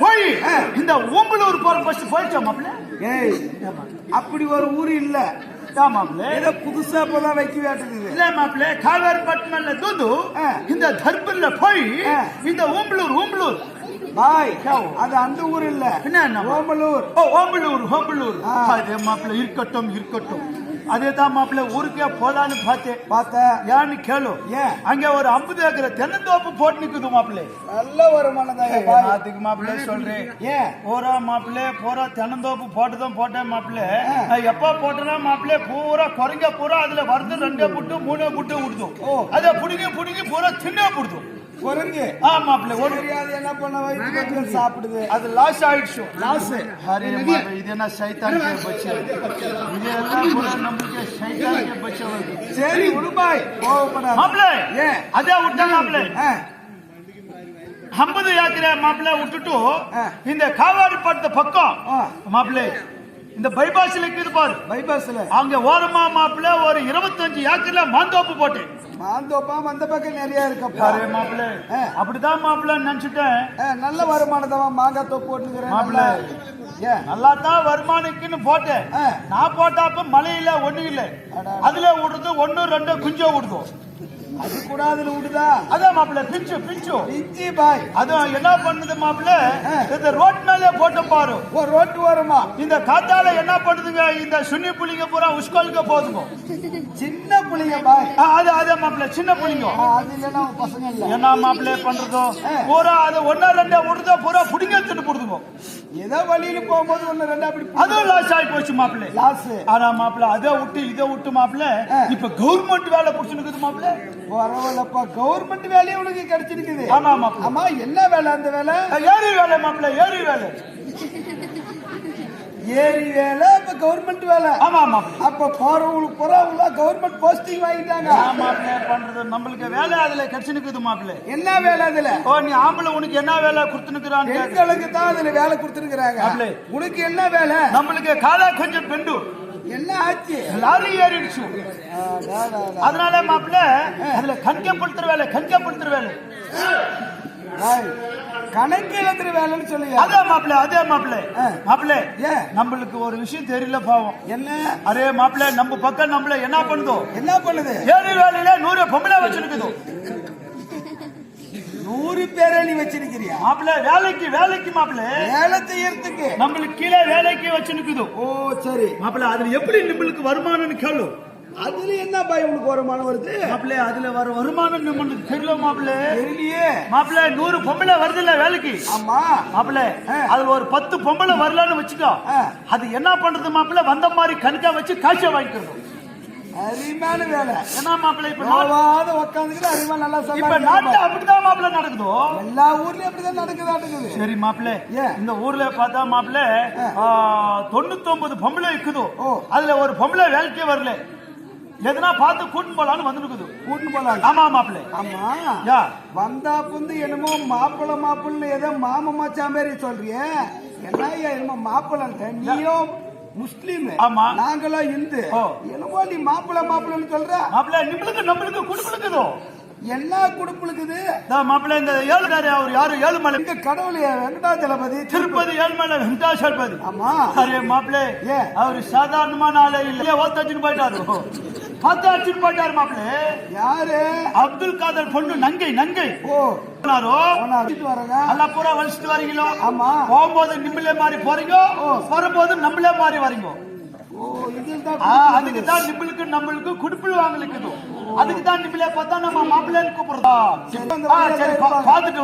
போய். இந்த ஓம்பலூர் போற பஸ் போயிடுச்சா மாப்பிள்ள? ஏய் அப்படி ஒரு ஊர் இல்ல. மாப்பிள்ள? ஏதோ புதுசா இப்பதான் வைக்க வேட்டுக்குது இல்ல மாப்பிள்ள காவேரி பட்டினம்ல தூந்து ஆ. இந்த தர்பர்ல போய். இந்த ஓம்பலூர் ஓம்பலூர் பாய் அது அந்த ஊர் இல்ல. என்ன? ஓமலூர் ஓ ஓம்பலூர் ஓம்பலூர். அதே மாப்பிள்ள இருக்கட்டும் இருக்கட்டும். அதே தான் மாப்பிள்ள ஊருக்கே போலான்னு பார்த்தேன் பார்த்த ஏன்னு கேளு. ஏன்? அங்க ஒரு ஐம்பது ஏக்கர் தென்னந்தோப்பு போட்டு நிக்குது மாப்பிள்ளை. நல்ல பாய். அதுக்கு மாப்பிள்ளை சொல்றேன் ஏன்? பூரா மாப்பிள்ளை பூரா தென்னந்தோப்பு போட்டுதான் போட்டேன் மாப்பிள்ளை. எப்ப போட்டேன்னா மாப்பிள்ளை பூரா குறைங்க பூரா அதுல வருது ரெண்டே புட்டு மூணே புட்டு விடுதும். அதை புடுங்கி புடுங்கி பூரா தின்னே புடுதும் குரங்கு ஆ மாப்பிள்ளை ஒரு தெரியாது என்ன பண்ண வயிற்று சாப்பிடுது. அது லாஸ் ஆயிடுச்சு. லாஸ் மாப்பிள்ளை, இது என்ன சைத்தானிக்கே பச்சை? இதெல்லாம் கூட நம்மளுக்கு சைத்தானிக்கே பச்சை சரி உடுபாய் கோவப்படாத. ஏன்? அதே விட்டா மாப்பிள்ளை. ஆ, ஐம்பது ஏக்கரை மாப்பிள்ளை விட்டுட்டு ஆ. இந்த காவாரி படுத்த பக்கம். ஆ. மாப்பிள்ளை இந்த பைபாஸ்ல இருக்குது பாரு. பைபாஸ்ல அங்க ஓரமா மாப்பிள்ளை ஒரு இருபத்தஞ்சு ஏக்கர்ல மாந்தோப்பு போட்டேன். மாந்தோப்பா அந்த பக்கம் நிறைய இருக்கப்பா அரே மாப்பிள்ளை. அப்படிதான் மாப்பிள்ளை நினைச்சிட்டேன் நல்ல வருமானத்தவன் மாங்காய் தோப்பு போட்டுக்கிறேன் மாப்பிள்ளை. நல்லா தான் வருமானிக்குன்னு போட்டேன். நான் போட்டாப்ப மழை இல்ல ஒண்ணு இல்ல. அதுல விடுறது ஒண்ணு ரெண்டு குஞ்சோ விடுதோ அது கூட அதுல விடுதா அதான் மாப்பிள்ளை பிஞ்சு பிஞ்சு இஞ்சி பாய். அதுவும் என்ன பண்ணுது மாப்பிள்ளை. இந்த ரோட் மேலே போட்டு பாரு. ஓ ரோட்டு ஓரமா? இந்த காத்தால என்ன பண்ணுதுங்க? இந்த சுன்னி புள்ளிங்க பூரா உஸ்கோலுக்கு போதுங்க. சின்ன புள்ளைங்க பாய். அது அதே மாப்பிள்ள சின்ன புள்ளிங்க ஆ, அது இல்லைன்னா உன் பசங்க இல்ல. என்ன மாப்பிள்ளை பண்றதோ. பூரா அது ஒன்னா ரெண்டா விடுதோ பூரா புடிங்க எடுத்துட்டு போடுதுங்க ஏதோ வழியில போகும்போது ஒண்ணு ரெண்டு அப்படி அதுவும் லாஸ் ஆகி போச்சு மாப்பிள்ளை. லாஸ் ஆனா மாப்பிள்ள அதை விட்டு இதை விட்டு மாப்பிள்ள. இப்ப கவர்மெண்ட் வேலை புடிச்சுனுக்குது மாப்பிள்ள. பரவாயில்லப்பா. கவர்மெண்ட் வேலையே உனக்கு கிடைச்சிருக்குது. ஆமா மாப்பிள்ள ஆமா என்ன வேலை அந்த வேலை? ஏரி வேலை மாப்பிள்ள ஏரி வேலை. ஏரி வேலை இப்ப கவர்மெண்ட் வேலை. ஆமா மாப்பிள்ள அப்ப போறவங்களுக்கு போறவங்களா கவர்மெண்ட் போஸ்டிங் வாங்கிட்டாங்க. மாப்பிள்ள பண்றது. நம்மளுக்கு வேலை அதுல கிடைச்சுனுக்குது மாப்பிள்ள. என்ன வேலை அதுல? ஓ நீ ஆம்பளை உனக்கு என்ன வேலை கொடுத்துனுக்குறான்னு கேக்குற. பெண்களுக்கு தான் அதுல வேலை கொடுத்துருக்காங்க. உனக்கு என்ன வேலை? நம்மளுக்கு காலா கொஞ்சம் பெண்டு. என்ன ஆச்சு? லாரி ஏறிடுச்சு. அதனால மாப்பிள்ள அதுல கஞ்சப்படுத்துற வேலை கஞ்சப்படுத்துற வேலை டேய், கணக்கு எழுதுற வேலைன்னு சொல்லியா அதே மாப்பிள்ள அதே மாப்பிள்ள. மாப்பிள்ள? நம்மளுக்கு ஒரு விஷயம் தெரியல பாவம். என்ன? அரே மாப்பிள்ள நம்ம பக்கம் நம்மள என்ன பண்ணுதோ? என்ன பண்ணுது? ஏரி வேலையில நூறு பொம்பளை வச்சிருக்குதோ. பேரை நீ வச்சிருக்கிறியா? மாப்பிள்ள வேலைக்கு வேலைக்கு மாப்பிள்ள. வேலை செய்யறதுக்கு நம்மளுக்கு கீழே வேலைக்கு வச்சிருக்குதோ ஓ சரி. மாப்பிள்ள அதுல எப்படி நம்மளுக்கு வருமானம்னு கேளு. அதுல என்ன பாய் உனக்கு வருமானம் வருது? மாப்பிள்ள அதுல வர வருமானம் நம்மளுக்கு தெரியல மாப்பிள்ள. தெரியலையே. மாப்பிள்ள நூறு பொம்பளை வருது இல்ல வேலைக்கு? ஆமா. மாப்பிள்ள. அதுல ஒரு பத்து பொம்பளை வரலன்னு வச்சுக்கோ. அது என்ன பண்றது மாப்பிள்ள? வந்த மாதிரி கணக்கா வச்சு காய்ச்ச வாங்கிக்கிறது அருமையான வேலை. என்ன மாப்பிள்ள இப்ப நோவாத உட்காந்துக்கிட்டு நல்லா இப்ப சம்பாதிக்க அப்படிதான் மாப்பிள்ள நடக்குதோ? எல்லா ஊர்லயும் அப்படிதான் நடக்குது நடக்குது? சரி மாப்பிள்ள? இந்த ஊர்ல பார்த்தா மாப்பிள்ள தொண்ணூத்தி ஒன்பது பொம்பளை இருக்குதோ. அதுல ஒரு பொம்பளை வேலைக்கே வரல. எதுனா பார்த்து கூட்டின்னு போலான்னு வந்துருக்குது. கூட்டு போலாம் ஆமா மாப்பிள்ள. ஆமா. யா. வந்தா புந்து என்னமோ மாப்பிள்ள மாப்பிள்ளை ஏதோ மாம மச்சான் மாதிரி சொல்றியே. என்ன என்னமோ மாப்பிள்ளை நீயும் முஸ்லீம் ஆமா. நாங்களும் இந்து. என்னமோ நீ மாப்பிள்ள மாப்பிள்ளன்னு சொல்ற மாப்பிள்ள நம்மளுக்கு நம்மளுக்கு என்ன குடுப்புழுக்குது மாப்பிள்ள இந்த ஏழுகாரி அவர் யாரு? ஏழுமலை. இந்த கடவுள் வெங்கடாச்சலபதி திருப்பதி ஏழுமலை வெங்கடாசலபதி ஆமா. அரே மாப்பிள்ளை ஏன்? அவரு சாதாரணமான ஆளே இல்ல. ஓத்தச்சுன்னு போயிட்டாரு. பத்து அடிச்சுன்னு போயிட்டாரு மாப்பிள்ளை. யாரு? அப்துல் காதர் பொண்ணு நங்கை நங்கை. ஓ. வலிச்சுட்டு வரீங்களோ? ஆமா. போகும்போது நிம்மளே மாறி போறீங்க? வரும்போது நம்மளே மாறி வரீங்க? அதுக்கு தான் நிம்மளுக்கு நம்மளுக்கு குடுப்பில் வாங்கலுக்குது. அதுக்கு தான் நிம்மளே பார்த்தா நம்ம மாப்பிள்ளைன்னு கூப்பிடுறோம். சரி, பார்த்துட்டு